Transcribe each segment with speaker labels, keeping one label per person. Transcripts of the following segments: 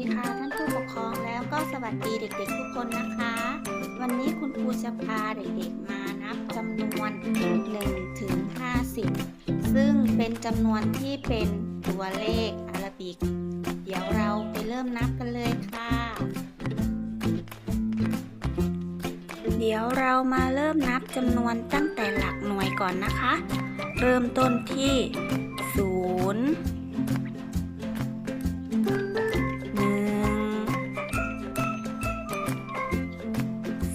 Speaker 1: ดีค่ะท่านผู้ปกครองแล้วก็สวัสดีเด็กๆทุกคนนะคะ วันนี้คุณครูจะพาเด็กๆมานับจำนวน1ถึง50 ซึ่งเป็นจำนวนที่เป็นตัวเลขอาราบิก เดี๋ยวเราไปเริ่มนับกันเลยค่ะ เดี๋ยวเรามาเริ่มนับจำนวนตั้งแต่หลักหน่วยก่อนนะคะ เริ่มต้นที่ 0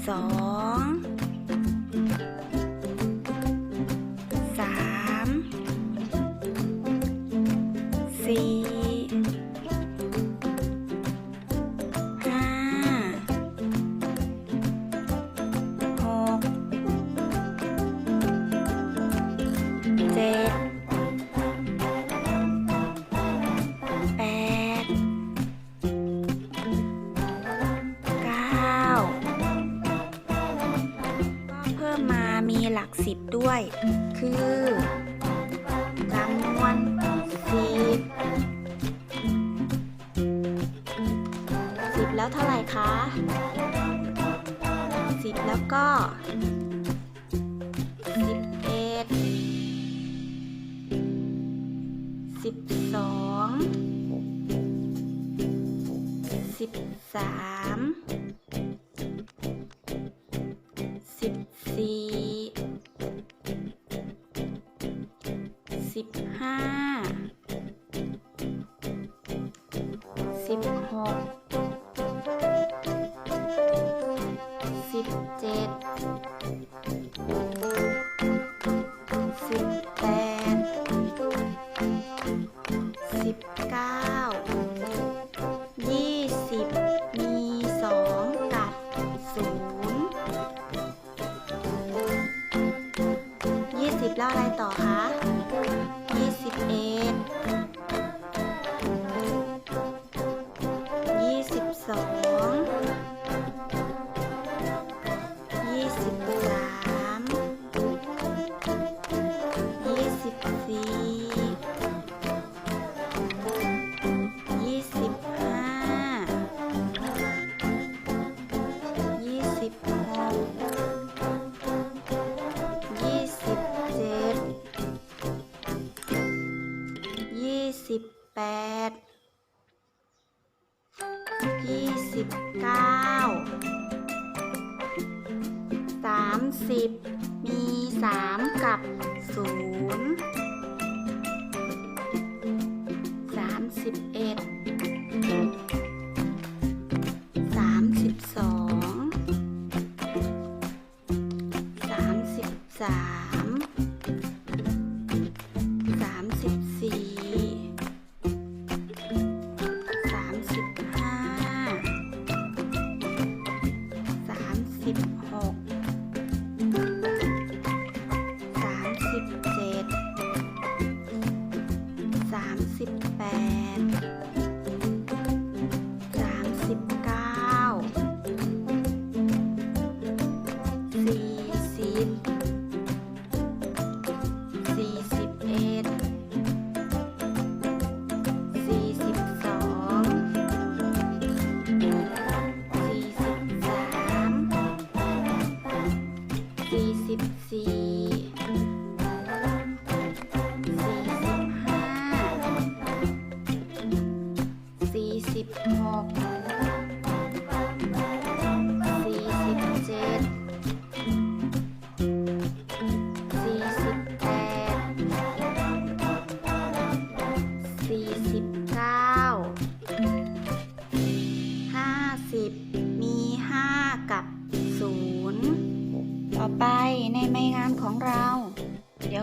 Speaker 1: ส ด้วยคือจำนวนสิบสิบแล้วเท่าไหร่คะสิบแล้วก็สิบเอ็ดสิบสองสิบสาม Thank you. สิบแปดยี่สิบเก้าสามสิบมีสามกับศูนย์สามสิบเอ็ดาม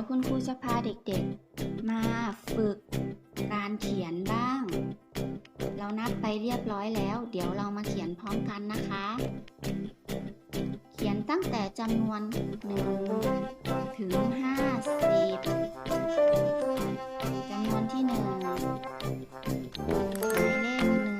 Speaker 1: วคุณครูจะพาเด็กๆ มาฝึกการเขียนบ้าง เรานับไปเรียบร้อยแล้ว เดี๋ยวเรามาเขียนพร้อมกันนะคะ เขียนตั้งแต่จำนวน 1 ถึง 50จำนวนที่ 1หมายเลข1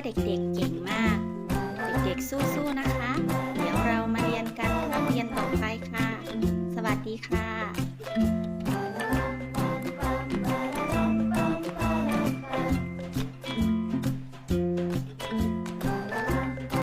Speaker 1: ว่าเด็กๆเก่งมาก เด็กๆสู้ๆนะคะ เดี๋ยวเรามาเรียนกันเรั้งเรียนต่อไปค่ะ สวัสดีค่ะ